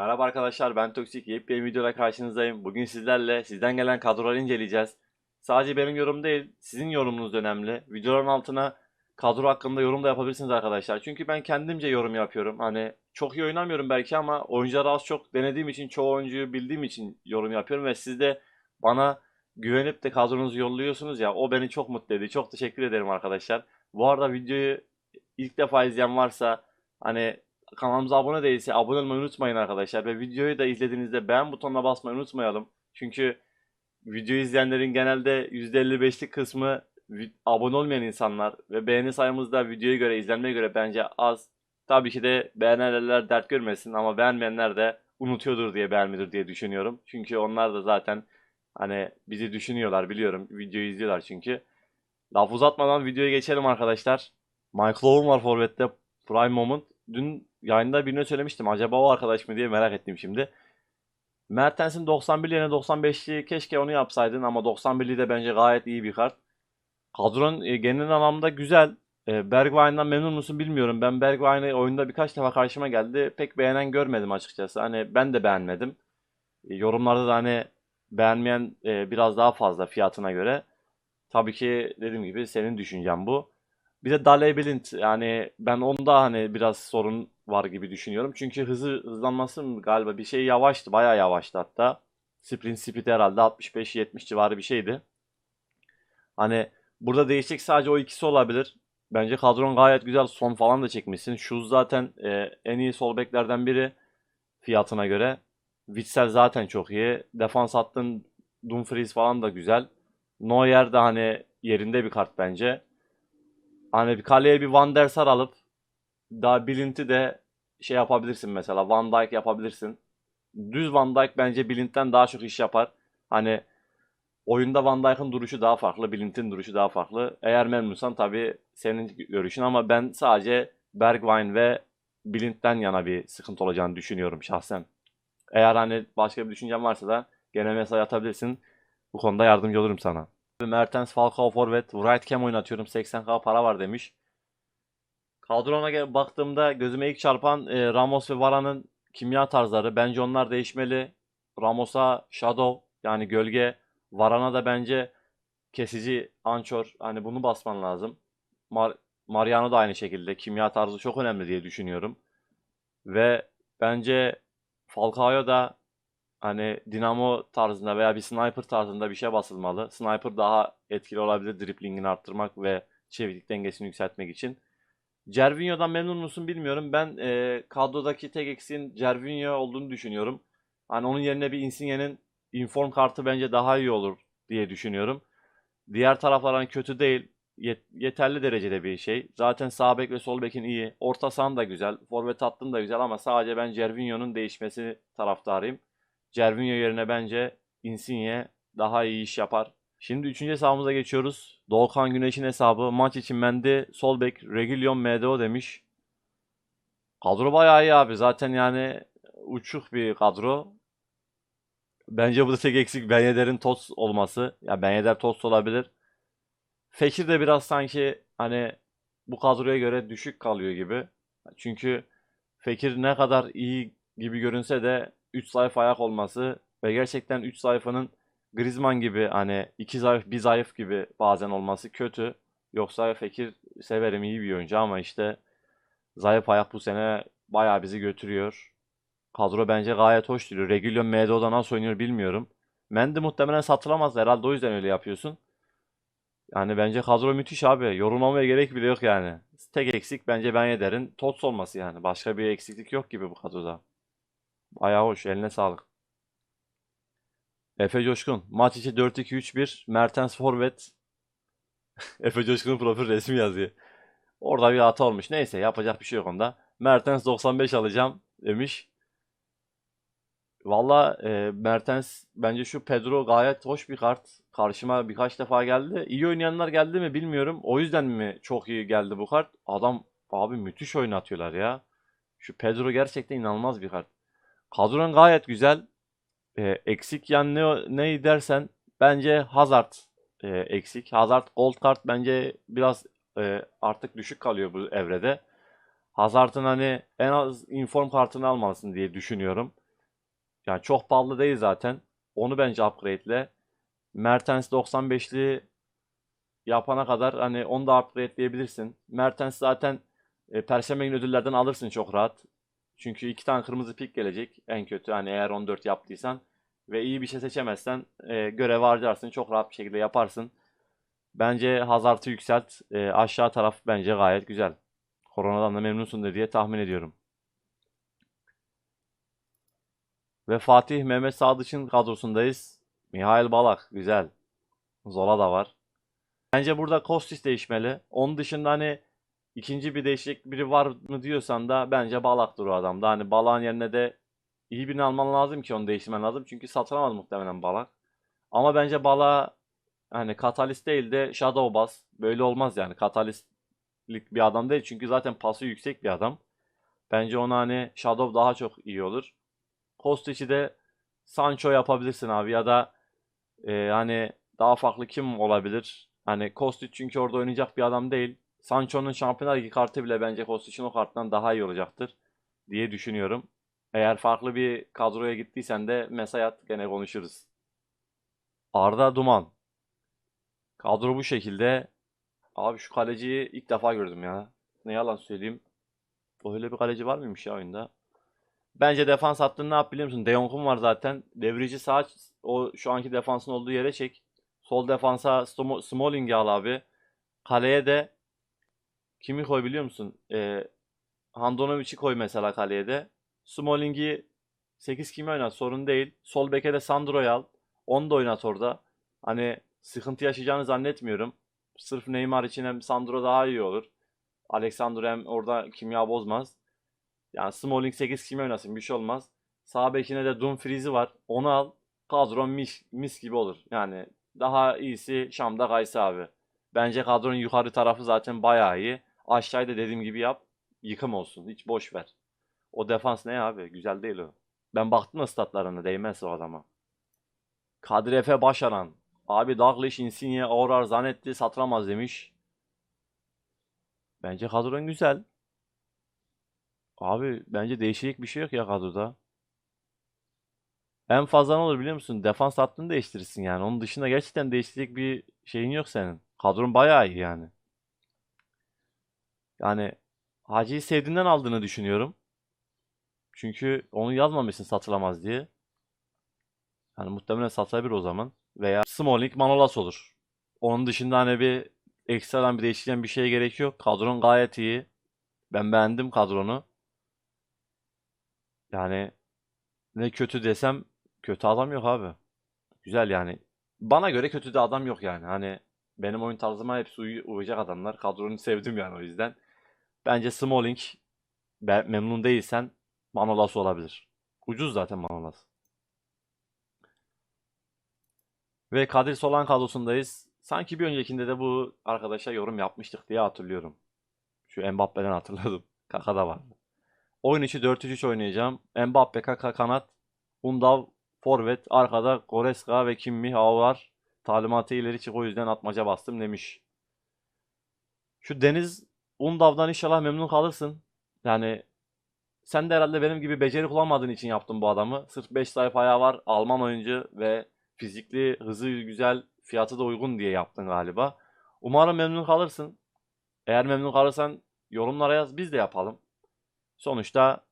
Merhaba arkadaşlar ben Toksik yepyeni videoda karşınızdayım. Bugün sizlerle sizden gelen kadroları inceleyeceğiz. Sadece benim yorum değil sizin yorumunuz önemli. Videoların altına kadro hakkında yorum da yapabilirsiniz arkadaşlar. Çünkü ben kendimce yorum yapıyorum. Hani çok iyi oynamıyorum belki ama oyuncuları az çok denediğim için çoğu oyuncuyu bildiğim için yorum yapıyorum. Ve siz de bana güvenip de kadronuzu yolluyorsunuz ya o beni çok mutlu ediyor. Çok teşekkür ederim arkadaşlar. Bu arada videoyu ilk defa izleyen varsa hani kanalımıza abone değilse abone olmayı unutmayın arkadaşlar. Ve videoyu da izlediğinizde beğen butonuna basmayı unutmayalım. Çünkü video izleyenlerin genelde %55'lik kısmı abone olmayan insanlar ve beğeni sayımız da videoya göre, izlenmeye göre bence az. Tabii ki de beğenenler dert görmesin ama beğenmeyenler de unutuyordur diye beğenmiyordur diye düşünüyorum. Çünkü onlar da zaten hani bizi düşünüyorlar biliyorum. Videoyu izliyorlar çünkü. Laf uzatmadan videoya geçelim arkadaşlar. Michael Owen var Forvet'te. Prime Moment. Dün yayında birine söylemiştim. Acaba o arkadaş mı diye merak ettim şimdi. Mertens'in 91 yerine 95'li keşke onu yapsaydın ama 91'li de bence gayet iyi bir kart. Kadron e, genel anlamda güzel. E, Bergwijn'dan memnun musun bilmiyorum. Ben Bergwijn'i oyunda birkaç defa karşıma geldi. Pek beğenen görmedim açıkçası. Hani ben de beğenmedim. E, yorumlarda da hani beğenmeyen e, biraz daha fazla fiyatına göre. Tabii ki dediğim gibi senin düşüncen bu. Bir de Daley Blind yani ben onda hani biraz sorun var gibi düşünüyorum. Çünkü hızı hızlanması galiba bir şey yavaştı. Bayağı yavaştı hatta. Sprint speed herhalde 65-70 civarı bir şeydi. Hani burada değişecek sadece o ikisi olabilir. Bence kadron gayet güzel. Son falan da çekmişsin. Şuz zaten e, en iyi sol beklerden biri fiyatına göre. Witsel zaten çok iyi. Defans hattın Dumfries falan da güzel. Neuer de hani yerinde bir kart bence. Hani bir kaleye bir Van der Sar alıp daha Blind'i de şey yapabilirsin mesela. Van Dijk yapabilirsin. Düz Van Dijk bence Blind'den daha çok iş yapar. Hani oyunda Van Dijk'ın duruşu daha farklı, Blind'in duruşu daha farklı. Eğer memnunsan tabii senin görüşün ama ben sadece Bergwijn ve Blind'den yana bir sıkıntı olacağını düşünüyorum şahsen. Eğer hani başka bir düşüncen varsa da gene mesaj atabilirsin. Bu konuda yardımcı olurum sana. Mertens, Falcao, Forvet, Wright Cam oynatıyorum. 80k para var demiş. Kadrona baktığımda gözüme ilk çarpan e, Ramos ve Varane'ın kimya tarzları. Bence onlar değişmeli. Ramos'a Shadow yani gölge. Varana da bence kesici ançor. Hani bunu basman lazım. Mar Mariano da aynı şekilde. Kimya tarzı çok önemli diye düşünüyorum. Ve bence Falcao'ya da hani Dinamo tarzında veya bir sniper tarzında bir şey basılmalı. Sniper daha etkili olabilir driblingini arttırmak ve çeviklik dengesini yükseltmek için. Cervinho'dan memnun musun bilmiyorum. Ben e, kadrodaki tek eksiğin Cervinho olduğunu düşünüyorum. Hani onun yerine bir Insigne'nin inform kartı bence daha iyi olur diye düşünüyorum. Diğer tarafların kötü değil. Yet- yeterli derecede bir şey. Zaten sağ bek ve sol bekin iyi. Orta sahan da güzel. Forvet hattın da güzel ama sadece ben Cervinho'nun değişmesi taraftarıyım. Cervinho yerine bence Insigne daha iyi iş yapar. Şimdi üçüncü hesabımıza geçiyoruz. Doğukan Güneş'in hesabı. Maç için Mendy, sol bek, Reguilon, MDO demiş. Kadro bayağı iyi abi. Zaten yani uçuk bir kadro. Bence bu da tek eksik Ben Yedder'in Tots olması. Ya Ben Yedder Tots olabilir. Fekir de biraz sanki hani bu kadroya göre düşük kalıyor gibi. Çünkü Fekir ne kadar iyi gibi görünse de 3 zayıf ayak olması ve gerçekten 3 zayıfının Griezmann gibi hani 2 zayıf bir zayıf gibi bazen olması kötü. Yoksa Fekir severim iyi bir oyuncu ama işte zayıf ayak bu sene bayağı bizi götürüyor. Kadro bence gayet hoş duruyor. Reguilon MDO'da nasıl oynuyor bilmiyorum. Mendy muhtemelen satılamaz herhalde o yüzden öyle yapıyorsun. Yani bence kadro müthiş abi. Yorulmamaya gerek bile yok yani. Tek eksik bence Ben Yedder'in Tots olması yani. Başka bir eksiklik yok gibi bu kadroda. Bayağı hoş. Eline sağlık. Efe Coşkun. Maç içi 4-2-3-1. Mertens Forvet. Efe Coşkun'un profil resmi yazıyor. Orada bir hata olmuş. Neyse yapacak bir şey yok onda. Mertens 95 alacağım demiş. Valla e, Mertens bence şu Pedro gayet hoş bir kart. Karşıma birkaç defa geldi. İyi oynayanlar geldi mi bilmiyorum. O yüzden mi çok iyi geldi bu kart? Adam abi müthiş oynatıyorlar ya. Şu Pedro gerçekten inanılmaz bir kart. Kadron gayet güzel. E, eksik yani ne, ne dersen bence Hazard e, eksik. Hazard gold kart bence biraz e, artık düşük kalıyor bu evrede. Hazard'ın hani en az inform kartını almalısın diye düşünüyorum. Yani çok pahalı değil zaten. Onu bence upgrade'le. Mertens 95'li yapana kadar hani onu da upgrade'leyebilirsin. Mertens zaten e, Perşembe günü ödüllerden alırsın çok rahat. Çünkü iki tane kırmızı pik gelecek en kötü hani eğer 14 yaptıysan ve iyi bir şey seçemezsen e, görev harcarsın çok rahat bir şekilde yaparsın. Bence Hazard'ı yükselt. E, aşağı taraf bence gayet güzel. Koronadan da memnunsundur diye tahmin ediyorum. Ve Fatih Mehmet Sadıç'ın kadrosundayız. Mihail Balak güzel. Zola da var. Bence burada Kostis değişmeli. Onun dışında hani ikinci bir değişiklik biri var mı diyorsan da bence Balak'tır o adamda. Hani Balak'ın yerine de iyi birini alman lazım ki onu değiştirmen lazım. Çünkü satılamaz muhtemelen Balak. Ama bence Balak hani Katalist değil de Shadow Bass. Böyle olmaz yani. Katalistlik bir adam değil. Çünkü zaten pası yüksek bir adam. Bence ona hani Shadow daha çok iyi olur. Kostic'i de Sancho yapabilirsin abi ya da e, hani daha farklı kim olabilir? Hani Kostic çünkü orada oynayacak bir adam değil. Sancho'nun Şampiyonlar Ligi kartı bile bence Kostic'in o karttan daha iyi olacaktır diye düşünüyorum. Eğer farklı bir kadroya gittiysen de mesaj at gene konuşuruz. Arda Duman. Kadro bu şekilde. Abi şu kaleciyi ilk defa gördüm ya. Ne yalan söyleyeyim. Öyle bir kaleci var mıymış ya oyunda? Bence defans hattını ne yap biliyor musun? De Jong'un var zaten. Devrici sağ o şu anki defansın olduğu yere çek. Sol defansa Smalling'i al abi. Kaleye de kimi koy biliyor musun? Ee, Handanovic'i koy mesela kaleye de. Smalling'i 8 kimi oynat sorun değil. Sol beke de Sandro'yu al. Onu da oynat orada. Hani sıkıntı yaşayacağını zannetmiyorum. Sırf Neymar için hem Sandro daha iyi olur. Alexandro hem orada kimya bozmaz. Yani Smalling 8 kimi oynasın bir şey olmaz. Sağ bekine de Dumfries'i var. Onu al. Kadron mis, mis gibi olur. Yani daha iyisi Şam'da Kayse abi. Bence kadronun yukarı tarafı zaten bayağı iyi. Aşağıyı da dediğim gibi yap. Yıkım olsun. Hiç boş ver. O defans ne abi? Güzel değil o. Ben baktım da statlarına. Değmez o adama. Kadri Efe Başaran. Abi Dalglish, Insigne, Aourar, Zanetti satılamaz demiş. Bence kadron güzel. Abi bence değişiklik bir şey yok ya kadroda. En fazla ne olur biliyor musun? Defans hattını değiştirirsin yani. Onun dışında gerçekten değiştirecek bir şeyin yok senin. Kadron bayağı iyi yani. Yani Hacı'yı sevdiğinden aldığını düşünüyorum. Çünkü onu yazmamışsın satılamaz diye. Yani muhtemelen satılabilir o zaman. Veya Smalling Manolas olur. Onun dışında hani bir ekstradan bir değişikten bir şeye gerek yok. Kadron gayet iyi. Ben beğendim kadronu. Yani ne kötü desem kötü adam yok abi. Güzel yani. Bana göre kötü de adam yok yani. Hani benim oyun tarzıma hepsi uy- uyacak adamlar. Kadronu sevdim yani o yüzden. Bence Smalling memnun değilsen Manolas olabilir. Ucuz zaten Manolas. Ve Kadir Solan kadrosundayız. Sanki bir öncekinde de bu arkadaşa yorum yapmıştık diye hatırlıyorum. Şu Mbappe'den hatırladım. Kaka da vardı. Oyun içi 4-3-3 oynayacağım. Mbappe, Kaka kanat, Undav forvet, arkada Goreska ve Kimmi var. Talimatı ileri çık o yüzden atmaca bastım demiş. Şu Deniz Undav'dan inşallah memnun kalırsın. Yani sen de herhalde benim gibi beceri kullanmadığın için yaptın bu adamı. Sırf 5 sayfa ayağı var. Alman oyuncu ve fizikli, hızı güzel, fiyatı da uygun diye yaptın galiba. Umarım memnun kalırsın. Eğer memnun kalırsan yorumlara yaz biz de yapalım. Sonuçta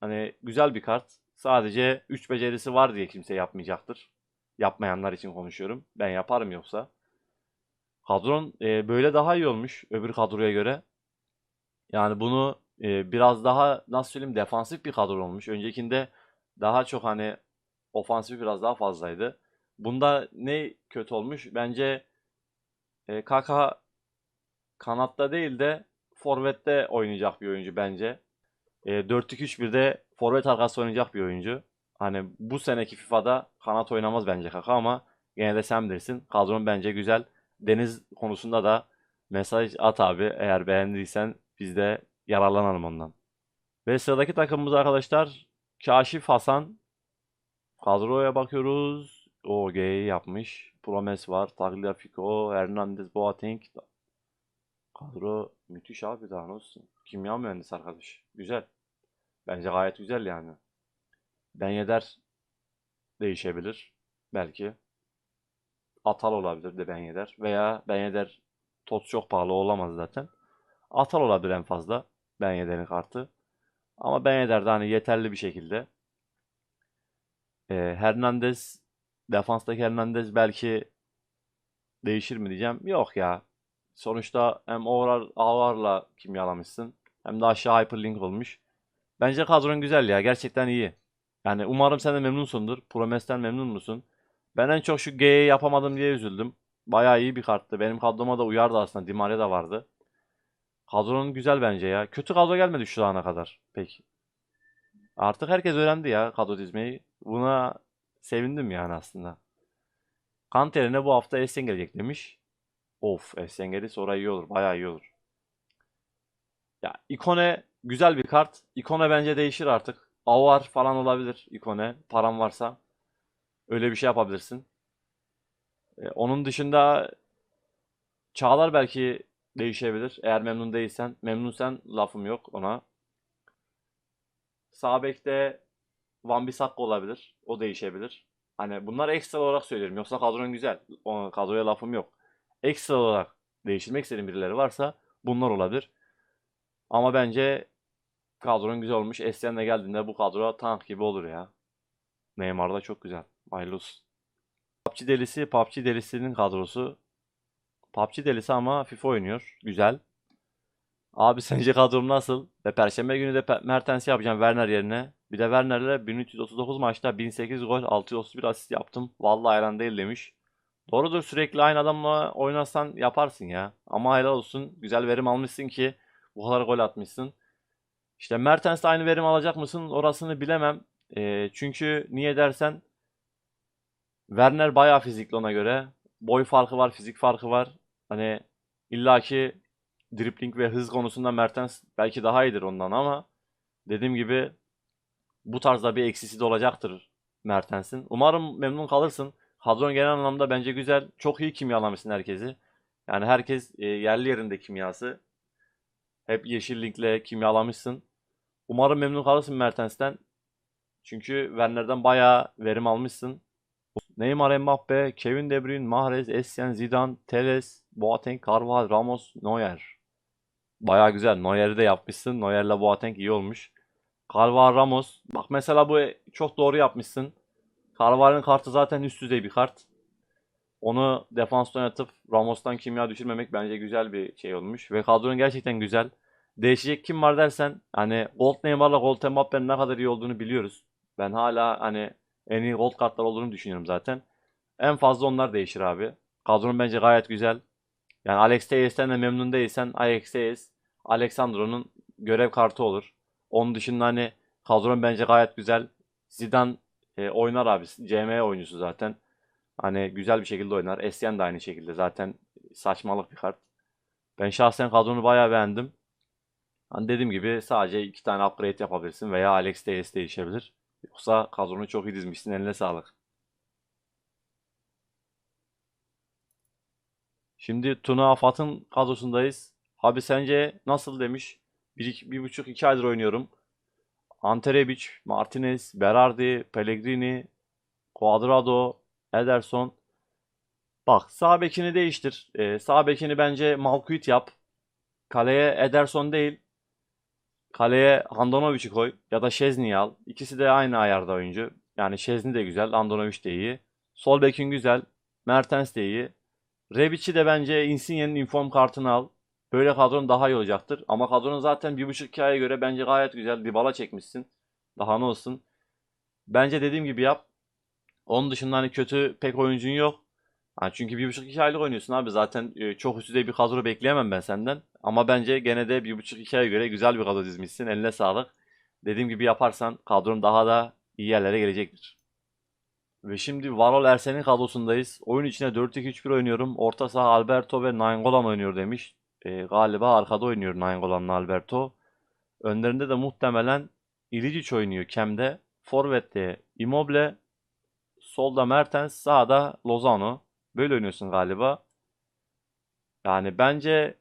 hani güzel bir kart. Sadece 3 becerisi var diye kimse yapmayacaktır. Yapmayanlar için konuşuyorum. Ben yaparım yoksa. Kadron e, böyle daha iyi olmuş öbür kadroya göre. Yani bunu e, biraz daha nasıl söyleyeyim defansif bir kadro olmuş. Öncekinde daha çok hani ofansif biraz daha fazlaydı. Bunda ne kötü olmuş? Bence e, Kaka kanatta değil de forvette oynayacak bir oyuncu bence. E, 4-2-3-1'de forvet arkası oynayacak bir oyuncu. Hani bu seneki FIFA'da kanat oynamaz bence Kaka ama gene de sen bilirsin. Kadron bence güzel. Deniz konusunda da mesaj at abi. Eğer beğendiysen biz de yararlanalım ondan. Ve sıradaki takımımız arkadaşlar Kaşif Hasan. Kadroya bakıyoruz. O G yapmış. Promes var. Tagliafico, Hernandez, Boateng. Kadro müthiş abi daha olsun. Kimya mühendisi arkadaş. Güzel. Bence gayet güzel yani. Ben Yedder değişebilir. Belki. Atal olabilir de Ben Yedder. Veya Ben Yedder TOTS çok pahalı olamaz zaten. Atal olabilir en fazla. Ben Yedder'in kartı. Ama Ben Yedder de hani yeterli bir şekilde. Ee, Hernandez defanstaki Hernandez belki değişir mi diyeceğim. Yok ya. Sonuçta hem Avar, Avar'la kimyalamışsın. Hem de aşağı hyperlink olmuş. Bence kadron güzel ya. Gerçekten iyi. Yani umarım sen de memnunsundur. Promes'ten memnun musun? Ben en çok şu G'yi yapamadım diye üzüldüm. Bayağı iyi bir karttı. Benim kadroma da uyardı aslında. Di Maria da vardı. Kadronun güzel bence ya. Kötü kadro gelmedi şu ana kadar. Peki. Artık herkes öğrendi ya kadro dizmeyi. Buna sevindim yani aslında. Kanterine bu hafta Essen gelecek demiş. Of Essen gelirse oraya iyi olur. Bayağı iyi olur. Ya Ikone güzel bir kart. Ikone bence değişir artık. Avar falan olabilir Ikone. Param varsa. Öyle bir şey yapabilirsin. E, onun dışında Çağlar belki değişebilir. Eğer memnun değilsen. Memnunsen lafım yok ona. Sağ bekte Van Bissaka olabilir. O değişebilir. Hani bunlar ekstra olarak söylüyorum. Yoksa kadron güzel. O kadroya lafım yok. Ekstra olarak değiştirmek istediğim birileri varsa bunlar olabilir. Ama bence kadron güzel olmuş. Essien de geldiğinde bu kadro tank gibi olur ya. Neymar da çok güzel. Hayırlı olsun. PUBG delisi, PUBG delisinin kadrosu. PUBG delisi ama FIFA oynuyor. Güzel. Abi sence kadrom nasıl? Ve Perşembe günü de Mertens'i yapacağım Werner yerine. Bir de Werner'le 1339 maçta 1008 gol, 631 asist yaptım. Vallahi hayran değil demiş. Doğrudur sürekli aynı adamla oynasan yaparsın ya. Ama helal olsun. Güzel verim almışsın ki bu kadar gol atmışsın. İşte Mertens'le aynı verim alacak mısın? Orasını bilemem. Ee, çünkü niye dersen Werner bayağı fizikli ona göre. Boy farkı var, fizik farkı var. Hani illaki dribling ve hız konusunda Mertens belki daha iyidir ondan ama dediğim gibi bu tarzda bir eksisi de olacaktır Mertens'in. Umarım memnun kalırsın. Kadron genel anlamda bence güzel. Çok iyi kimyalamışsın herkesi. Yani herkes e, yerli yerinde kimyası. Hep yeşil linkle kimyalamışsın. Umarım memnun kalırsın Mertens'ten. Çünkü Werner'den bayağı verim almışsın. Neymar, Mbappe, Kevin De Bruyne, Mahrez, Essien, Zidane, Teles, Boateng, Carvajal, Ramos, Neuer. Bayağı güzel. Neuer'i de yapmışsın. Neuer'le Boateng iyi olmuş. Carvajal, Ramos. Bak mesela bu çok doğru yapmışsın. Carvajal'ın kartı zaten üst düzey bir kart. Onu defansta oynatıp Ramos'tan kimya düşürmemek bence güzel bir şey olmuş. Ve kadronun gerçekten güzel. Değişecek kim var dersen hani Gold Neymar'la Gold Mbappe'nin ne kadar iyi olduğunu biliyoruz. Ben hala hani en iyi gold kartlar olduğunu düşünüyorum zaten. En fazla onlar değişir abi. Kadron bence gayet güzel. Yani Alex Teyes'ten de memnun değilsen Alex Teyes, Alexandro'nun görev kartı olur. Onun dışında hani kadron bence gayet güzel. Zidane e, oynar abi. CM oyuncusu zaten. Hani güzel bir şekilde oynar. Essien de aynı şekilde. Zaten saçmalık bir kart. Ben şahsen kadronu bayağı beğendim. Hani dediğim gibi sadece iki tane upgrade yapabilirsin veya Alex Teyes değişebilir. Yoksa kadronu çok iyi dizmişsin. Eline sağlık. Şimdi Tuna Afat'ın kadrosundayız. Abi sence nasıl demiş? Bir, iki, bir buçuk iki aydır oynuyorum. Ante Rebic, Martinez, Berardi, Pellegrini, Cuadrado, Ederson. Bak sağ bekini değiştir. Ee, sağ bekini bence Malkuit yap. Kaleye Ederson değil. Kaleye Handanovic'i koy ya da Şezni'yi al. İkisi de aynı ayarda oyuncu. Yani Şezni de güzel, Handanovic de iyi. Sol bekin güzel, Mertens de iyi. Rebic'i de bence Insigne'nin inform kartını al. Böyle kadron daha iyi olacaktır. Ama kadronun zaten 1.5-2 aya göre bence gayet güzel. Dybala çekmişsin. Daha ne olsun. Bence dediğim gibi yap. Onun dışında hani kötü pek oyuncun yok. Ha, çünkü 1.5-2 aylık oynuyorsun abi. Zaten e, çok üst düzey bir kadro bekleyemem ben senden. Ama bence gene de 1.5-2 aya göre güzel bir kadro dizmişsin. Eline sağlık. Dediğim gibi yaparsan kadron daha da iyi yerlere gelecektir. Ve şimdi Varol Ersen'in kadrosundayız. Oyun içine 4-2-3-1 oynuyorum. Orta saha Alberto ve Nainggolan oynuyor demiş. E, galiba arkada oynuyor Nainggolan'la Alberto. Önlerinde de muhtemelen İlicic oynuyor Kem'de. Forvet'te Immobile. Solda Mertens, sağda Lozano. Böyle oynuyorsun galiba. Yani bence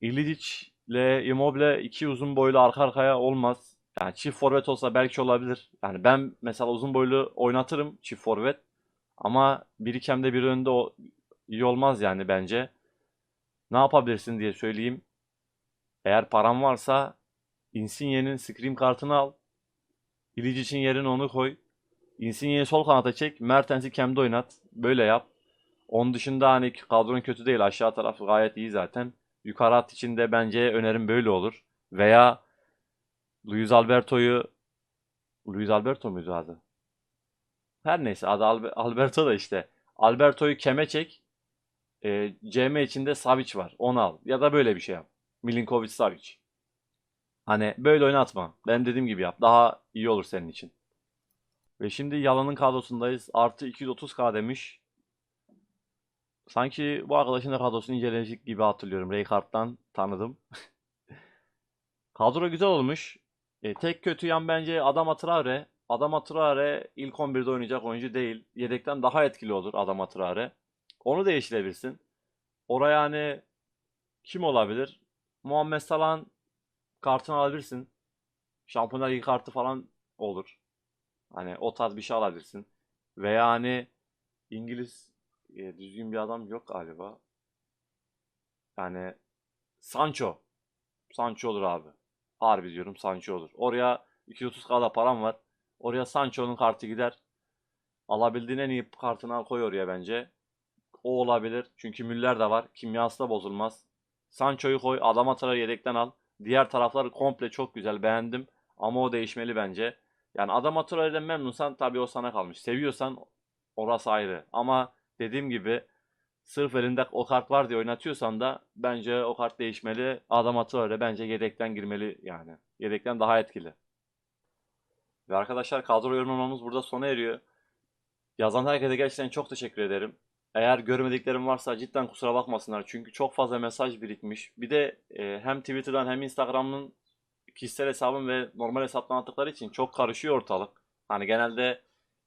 İlicic ile Immobile iki uzun boylu arka arkaya olmaz. Yani çift forvet olsa belki olabilir. Yani ben mesela uzun boylu oynatırım çift forvet. Ama bir ikemde bir önde o iyi olmaz yani bence. Ne yapabilirsin diye söyleyeyim. Eğer paran varsa Insigne'nin Scream kartını al. İlic yerine onu koy. Insigne'yi sol kanata çek. Mertens'i kemde oynat. Böyle yap. Onun dışında hani kadron kötü değil. Aşağı taraf gayet iyi zaten. Yukarı hat için de bence önerim böyle olur. Veya Luis Alberto'yu Luis Alberto muydu adı? Her neyse adı Albe- Alberto da işte. Alberto'yu keme çek. E, CM içinde Savic var. Onu al. Ya da böyle bir şey yap. Milinkovic Savic. Hani böyle oynatma. Ben dediğim gibi yap. Daha iyi olur senin için. Ve şimdi Yalan'ın kadrosundayız. Artı 230k demiş. Sanki bu arkadaşın da kadrosunu inceleyecek gibi hatırlıyorum. Raykart'tan tanıdım. Kadro güzel olmuş. E, tek kötü yan bence Adama Traore. Adama Traore ilk 11'de oynayacak oyuncu değil. Yedekten daha etkili olur Adama Traore. Onu değiştirebilirsin. Oraya hani kim olabilir? Muhammed Salah'ın kartını alabilirsin. Şampiyonlar Ligi kartı falan olur. Hani o tarz bir şey alabilirsin. Veya hani İngiliz e, düzgün bir adam yok galiba. Yani Sancho. Sancho olur abi. Harbi diyorum Sancho olur. Oraya 230k'da param var. Oraya Sancho'nun kartı gider. Alabildiğin en iyi kartını koy oraya bence. O olabilir. Çünkü Müller de var. Kimyası da bozulmaz. Sancho'yu koy. Adam atarak yedekten al. Diğer taraflar komple çok güzel. Beğendim. Ama o değişmeli bence. Yani adam Atura'yla memnunsan tabii o sana kalmış. Seviyorsan orası ayrı. Ama dediğim gibi sırf elinde o kart var diye oynatıyorsan da bence o kart değişmeli. Adam Atura'yla bence yedekten girmeli yani. Yedekten daha etkili. Ve arkadaşlar kadro yorumlamamız burada sona eriyor. Yazan herkese gerçekten çok teşekkür ederim. Eğer görmediklerim varsa cidden kusura bakmasınlar. Çünkü çok fazla mesaj birikmiş. Bir de e, hem Twitter'dan hem Instagram'ın kişisel hesabım ve normal hesaptan attıkları için çok karışıyor ortalık. Hani genelde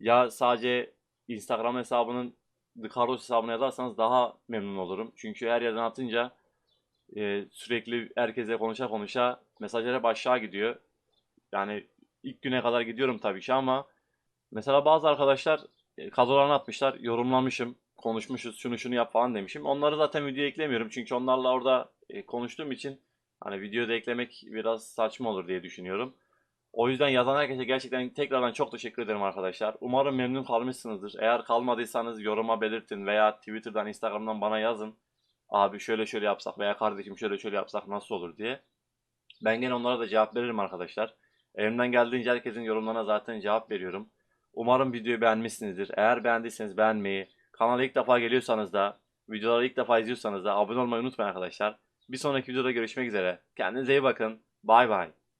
ya sadece Instagram hesabının The Carlos hesabına yazarsanız daha memnun olurum. Çünkü her yerden atınca e, sürekli herkese konuşa konuşa mesajlar hep aşağı gidiyor. Yani ilk güne kadar gidiyorum tabii ki ama mesela bazı arkadaşlar e, kadrolarını atmışlar, yorumlamışım, konuşmuşuz, şunu şunu yap falan demişim. Onları zaten videoya eklemiyorum çünkü onlarla orada e, konuştuğum için hani videoda eklemek biraz saçma olur diye düşünüyorum. O yüzden yazan herkese gerçekten tekrardan çok teşekkür ederim arkadaşlar. Umarım memnun kalmışsınızdır. Eğer kalmadıysanız yoruma belirtin veya Twitter'dan, Instagram'dan bana yazın. Abi şöyle şöyle yapsak veya kardeşim şöyle şöyle yapsak nasıl olur diye. Ben gene onlara da cevap veririm arkadaşlar. Elimden geldiğince herkesin yorumlarına zaten cevap veriyorum. Umarım videoyu beğenmişsinizdir. Eğer beğendiyseniz beğenmeyi, kanala ilk defa geliyorsanız da, videoları ilk defa izliyorsanız da abone olmayı unutmayın arkadaşlar. Bir sonraki videoda görüşmek üzere. Kendinize iyi bakın. Bay bay.